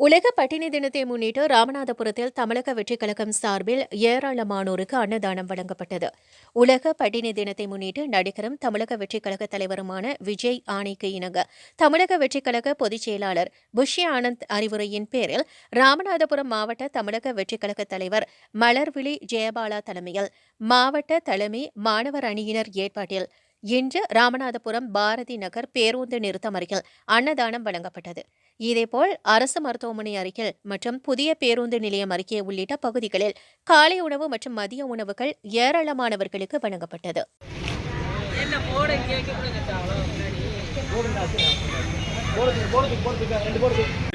உலக பட்டினி தினத்தை முன்னிட்டு ராமநாதபுரத்தில் தமிழக வெற்றிக் கழகம் சார்பில் ஏராளமானோருக்கு அன்னதானம் வழங்கப்பட்டது. உலக பட்டினி தினத்தை முன்னிட்டு நடிகரும் தமிழக வெற்றிக் கழக தலைவருமான விஜய் ஆணைக்கு இணங்க தமிழக வெற்றிக் கழக பொதுச் செயலாளர் புஷ்ய ஆனந்த் அறிவுரையின் பேரில் ராமநாதபுரம் மாவட்ட தமிழக வெற்றிக் கழக தலைவர் மலர்விழி ஜெயபாலா தலைமையில் மாவட்ட தலைமை மாணவர் அணியினர் ஏற்பாட்டில் இன்று ராமநாதபுரம் பாரதி நகர் பேருந்து நிறுத்தம் அருகில் அன்னதானம் வழங்கப்பட்டது. இதேபோல் அரசு மருத்துவமனை அருகில் மற்றும் புதிய பேருந்து நிலையம் அருகே உள்ளிட்ட பகுதிகளில் காலை உணவு மற்றும் மதிய உணவுகள் ஏராளமானவர்களுக்கு வழங்கப்பட்டது.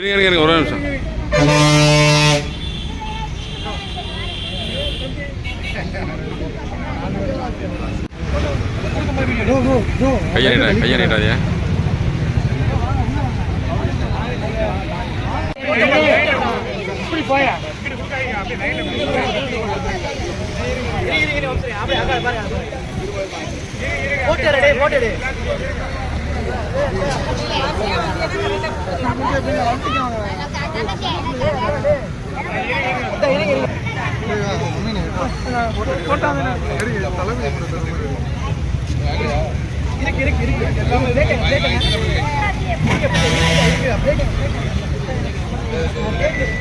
இருங்க இருங்க இருங்க ஒரு நிமிஷம் கையை நீட்டா கையை நீட்டாதே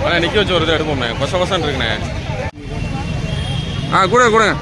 அண்ணா நிற்க வச்சு ஒரு இதை எடுப்போம்ண்ணே. கொச கொசன் இருக்குண்ணே. ஆ கொடுங்க கொடுங்க